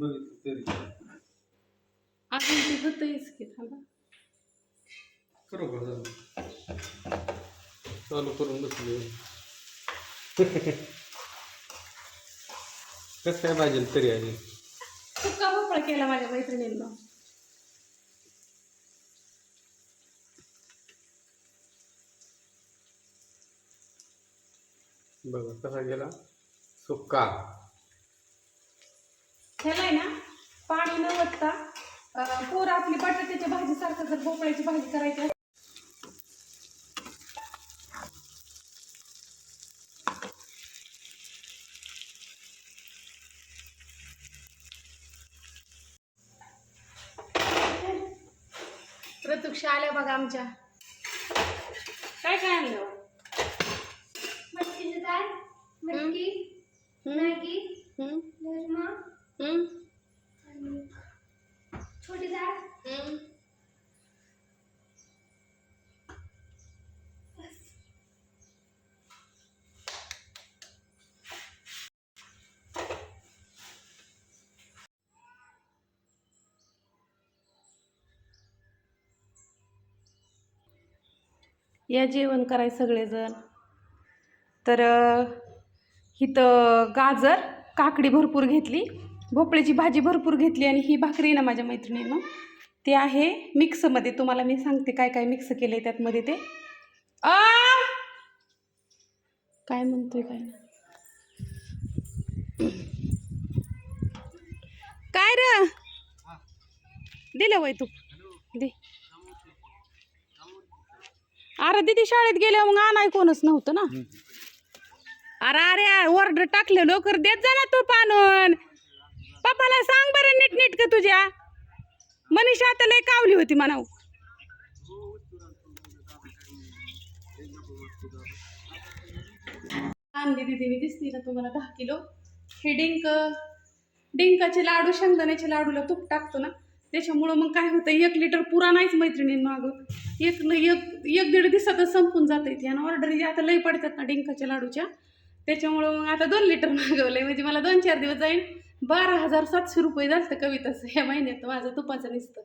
बघितलं तरी. अजून ते होतंयच की थांबा. करू का चालू चालू करून बसले कसं काय पाहिजे तरी आहे सुका भोपळा केला माझ्या मैत्रिणींना. बघा कसा गेला. सुक्का. ह्याला आहे ना पाणी न वतता पोरं आपली बटाट्याच्या भाजीसारखं जर भोपळ्याची भाजी करायची असेल प्रतीक्षा आल्या बघा आमच्या. काय काय आणलं? मटकीची डाळ मटकी मॅगी हम्म, निर्मा हम्म, आणि छोटी डाळ हम्म. या जेवण कराय सगळेजण. तर इथं गाजर काकडी भरपूर घेतली. भोपळ्याची भाजी भरपूर घेतली आणि ही भाकरी आहे ना माझ्या मैत्रिणीनं. ते आहे मिक्समध्ये. तुम्हाला मी सांगते काय काय मिक्स केलं आहे त्यातमध्ये ते. आ! काय म्हणतोय काय? काय र? दिलं वय तू. दे. अरे दिदी शाळेत गेल्या मग आणाय कोणच नव्हतं ना. अरे अरे ऑर्डर टाकले लवकर देत जा ना तू पानून. पप्पाला सांग बरं नीट नीट का तुझ्या. मनीषा आता लय कावली होती म्हणाव. आणली दीदीने दिसती ना तुम्हाला दहा किलो. हे डिंक डिंकाचे लाडू शेंगदाण्याचे लाडूला तूप टाकतो ना. त्याच्यामुळं मग काय होतं एक लिटर पुरा नाहीच मैत्रिणींना अगं एक न एक एक दीड दिवसातच संपून जात येते आणि ऑर्डर आता लई पडतात ना डिंकाच्या लाडूच्या. त्याच्यामुळं मग आता दोन लिटर मागवलंय. म्हणजे मला दोन चार दिवस जाईल बारा हजार सातशे रुपये जास्त कविताचं या महिन्यात. माझं तुपाचं निसतं.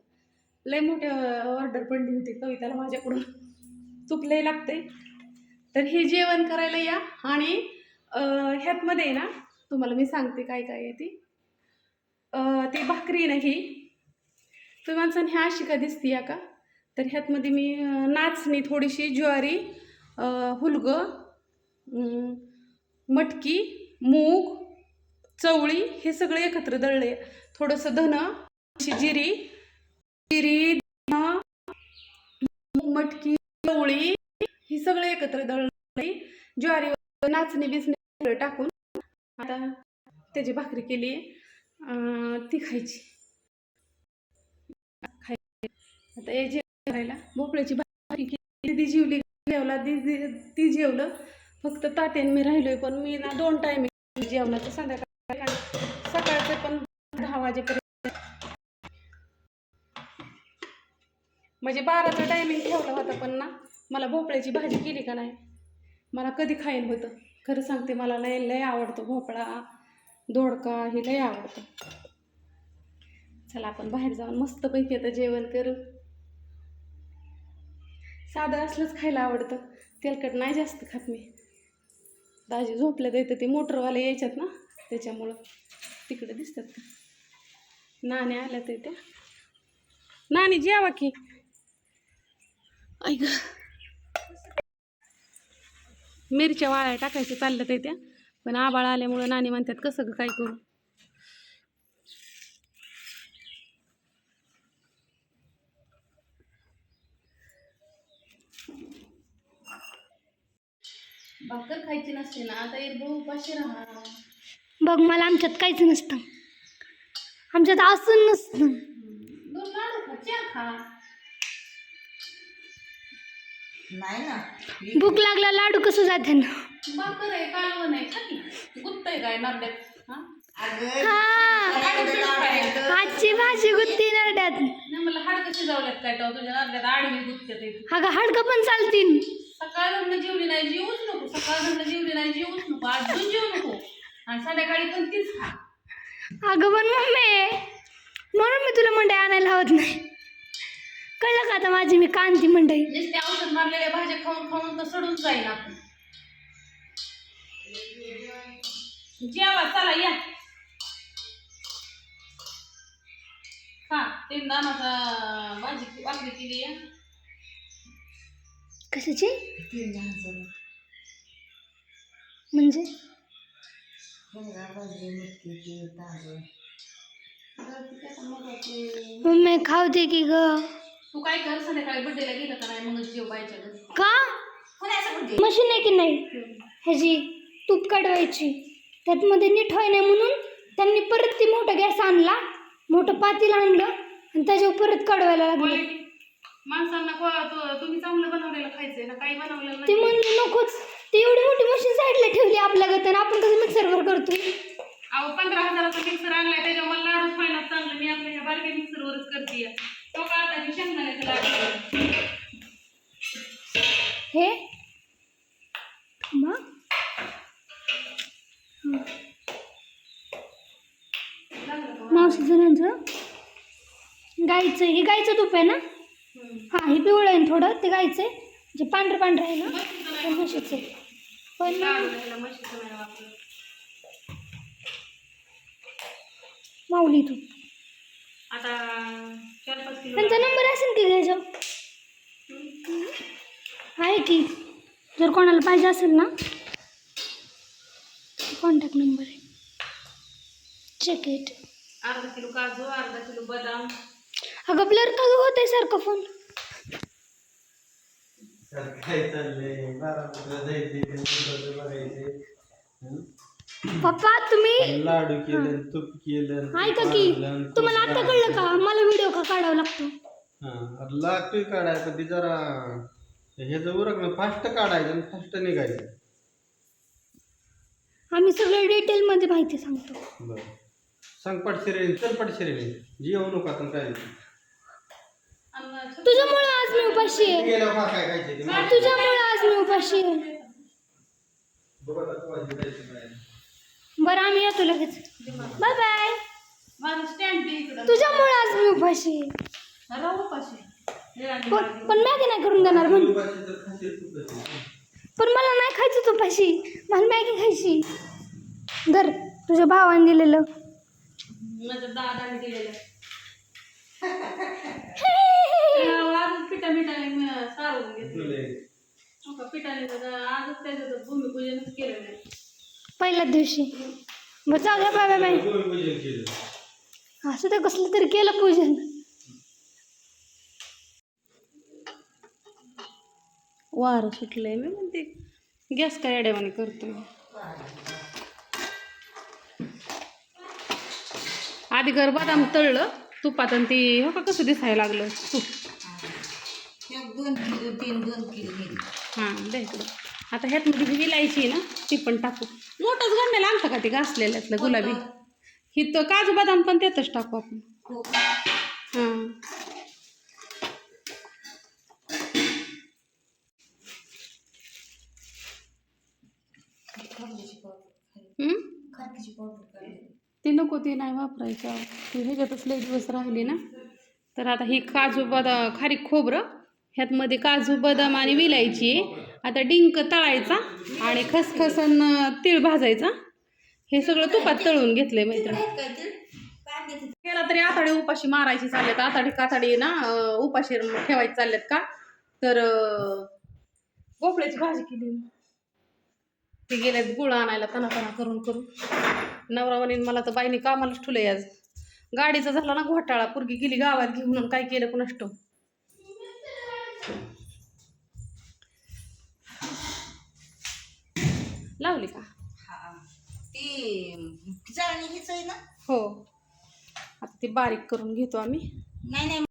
लय मोठे ऑर्डर पडली होती कविताला माझ्याकडून. तूप लय लागते तर हे जेवण करायला या. आणि ह्यातमध्ये आहे ना तुम्हाला मी सांगते काय काय आहे ती. ती भाकरी आहे ना ही. तुम्ही माणसाने ह्या अशी का दिसती या का? तर ह्यातमध्ये मी नाचणी थोडीशी ज्वारी हुलगं मटकी मूग चवळी हे सगळे एकत्र दळले. थोडंसं धन जिरी जिरी मटकी चवळी ही सगळे एकत्र दळली. ज्वारी नाचणी बिचणी टाकून आता त्याची भाकरी केली. ती खायची. खाय आता याची करायला. भोपळ्याची भाजी केली. ती जेवली जेवला ती ती जेवलं. फक्त तात्याने मी राहिलोय पण मी ना दोन टाइम जेवणाचं. संध्याकाळी सकाळचे सकाळचं पण दहा वाजेपर्यंत. म्हणजे बाराचा टायमिंग ठेवला होता पण ना मला भोपळ्याची भाजी केली का नाही? मला कधी खाईन होतं. खरं सांगते मला लय लय आवडतो भोपळा दोडका हे लय आवडतं. चला आपण बाहेर जाऊन मस्तपैकी आता जेवण करू. साधं असलंच खायला आवडतं. तेलकट नाही जास्त खात मी. दाजी झोपल्यात येतं ते मोटरवाले यायच्यात ना त्याच्यामुळं तिकडे दिसतात का? नाणे आल्या ते त्या नाणी जेवा की. ऐक. मिरच्या वाळ्या टाकायच्या चालल्या ते त्या पण आबाळ आल्यामुळं नाणी म्हणतात कसं काय करू? भाकर खायची नसते ना आता भाऊ उपाशी राहा बघ मला आमच्यात काहीच नसतं. आमच्यात असून नसतं. दोन लाडू खा चार खा. नाही ना. भूक लागला लाडू कसं जाते ना? भाकर आहे कालवण आहे खा की. काय नारड्यात? हा? हा. लाड आहे. आजची भाजी गुत्ती नरड्यात. नाही मला हाडकं शिजवल्यात काय तो तुझ्या नारड्यात आडवी गुत्त्यात. अगं हाडकं पण चालतील. सकाळ जेवली नाही जेवूच नको. सकाळ जेवली नाही जेवूच नको. अजून जेवू नको. आणि संध्याकाळी पण तीच खा. अगं पण मम्मी म्हणून मी तुला मंडई आणायला हवत नाही. कळलं का आता माझी मी कांती मंडई? नुसते औषध मारलेल्या भाज्या खाऊन खाऊन तर सडून जाईल आपण. जेवा चला या. हा तीन दानाचा भाजी वाकडी केली आहे कशाची? तीन लहान जण म्हणजे मम्मी खाऊ दे की ग. तू काय कर संध्याकाळी बड्डेला गेलं का नाही मग जेव का? मशीन आहे की नाही? ह्याची तूप काढवायची. त्यातमध्ये नीट व्हाय नाही म्हणून त्यांनी परत ती मोठा गॅस आणला मोठं पातील आणलं आणि त्याच्यावर परत काढवायला लागले. माणसांना को- तु- तुम्ही चांगलं बनवलेलं खायचंय ना काही बनवलेलं ते नाही. म्हणले नकोच. ती एवढी मोठी मशीन साईडला ठेवली आपल्या गत आपण कसं मिक्सरवर करतो? अहो पंधरा हजाराचा मिक्सर आणलाय त्याच्यावर मला लाडूच व्हायला चांगलं. मी आपल्या ह्या बारक्या मिक्सरवरच करते. तो का आता हे शेंगदाण्याचं लाडू हे? थांबा. लागलं का? मावशी जणांचं गाईचं हे गाईचं तूप आहे ना? हां हे पिवळं आहे थोडं ते गाईचं आहे. जे पांढरं पांढरं आहे ना ते म्हशीचं आहे. पण. माऊली आता किलो त्यांचा नंबर असेल की घ्यायचं आहे की. जर कोणाला पाहिजे असेल ना कॉन्टॅक्ट नंबर आहे. चेक इट अर्धा किलो काजू अर्धा किलो बदाम. अगं ब्लर का गं होतंय सारखं फोन हं? पप्पा तुम्ही? लाडू केलं तूप केलं ऐका की तुम्हाला आता कळलं का? मला व्हिडिओ का काढावा लागतो? लागतोय काढाय पण ती जरा हे ना फास्ट काढायचं फास्ट निघायचं. आम्ही सगळं डिटेलमध्ये माहिती सांगतो. बरं. सांग पटशिरे चल पटशिरे जेवू नको काय तुझ्यामुळं आज मी उपाशी आहे. काय खायचे ते. तुझ्यामुळं आज मी उपाशी आहे. बघ आता तू भाजी खायची काय. बरं आम्ही येतो लगेच. बाय बाय माझं स्टँड दे इकडं. तुझ्यामुळं आज मी उपाशी आहे. राहू पाशी निळाली पण मॅगी नाही करून देणार म्हण. उपाशी तर खाशील तू कशी. पण मला नाही खायचं तू पाशी मला मॅगी खायची. धर तुझ्या भावाने दिलेलं. माझ्या दादाने दिलेलं. आजच पिठा मिठाने घेतलं. हो पिठाने आजच त्याचं भूमिपूजनच केलं नाही. पहिल्याच दिवशी. बरं बाय बाय भूमिपूजन केलं. असं तर कसलं तरी केलं पूजन. वारं सुटलंय मी म्हणते गॅस काय अड्यावाने करतो मी आधी घर बदाम तळलं तुपात आणि ती हो का कसं दिसायला लागलं? तूप. एक दोन किलो तीन दोन किलो हां. दे इकडं. आता ह्यातमध्ये ही विलायची ना ती पण टाकू. मोठंच गंड्याला आणतं का ते घासलेल्यातलं गुलाबी? ही तर काजू बदाम पण त्यातच टाकू आपण. हो हां. ते ती नको ते नाही वापरायचं. ती ह्याच्यातच लई दिवस राहिली ना. तर आता ही काजू बदाम खारी खोबरं ह्यातमध्ये काजू बदाम आणि विलायची. आता डिंक तळायचा आणि खसखसन तीळ भाजायचा. हे सगळं तुपात तळून घेतलंय मैत्रीण. केला तरी आताडी उपाशी मारायची चालल्यात. आताडी काताडी ना उपाशी ठेवायची चालल्यात का? तर भोपळ्याची भाजी केली ते गेल्यात गुळ आणायला तना तना करून करून. नवरा म्हणे मला तर बाईने कामालाच ठुलंय आज. गाडीचा झाला ना घोटाळा पुरगी गेली गावात घेऊन काय केलं कुणास ठाऊक. लावली का? हा ती हीच आहे ना? हो. आता ती बारीक करून घेतो आम्ही. नाही नाही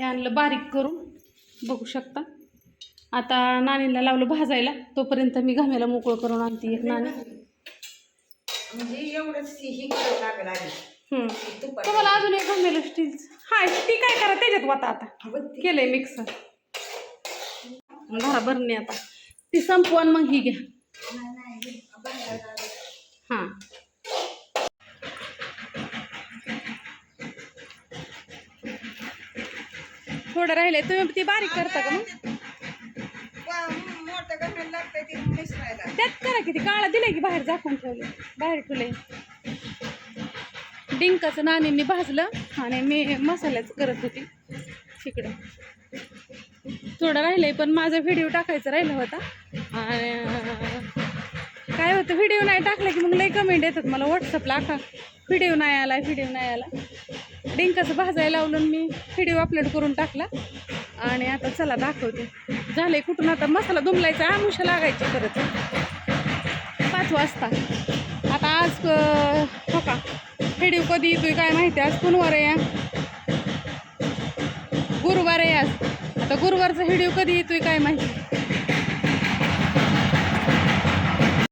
हे आणलं बारीक करून. बघू शकता. आता नाणीला लावलं भाजायला. तोपर्यंत मी घाम्याला मोकळं करून आणते एक नाणी. म्हणजे एवढंच ही तुम्हाला अजून एक घामेलं स्टील हा ती काय करा त्याच्यात वाता आता. केलंय मिक्सर घरा भरणे आता. ती संपवून मग ही घ्या. थोडं राहिले तुम्ही ती बारीक करता का मग? मोठं लागतंय मिसळायला त्यात करा किती काळा दिले की बाहेर झाकून ठेवले बाहेर ठेवले डिंकाचं नाणींनी भाजलं आणि मी मसाल्याचं करत होती तिकडं थोडं राहिलंय पण माझा व्हिडिओ टाकायचा राहिला होता. आणि काय होतं व्हिडिओ नाही टाकला की मग लई कमेंट येतात मला. व्हॉट्सअपला आखा व्हिडिओ नाही आला व्हिडिओ नाही आला. डिंकाचं भाजायला लावलं मी व्हिडिओ अपलोड करून टाकला. आणि आता चला दाखवते. झाले कुठून आता मसाला दुमलायचा आमुषा लागायची परत पाच वाजता. आता आज हो का? व्हिडिओ कधी येतोय काय माहिती? आज कुणवार आहे गुरुवार आहे आज. आता गुरुवारचा व्हिडिओ कधी येतोय काय माहिती?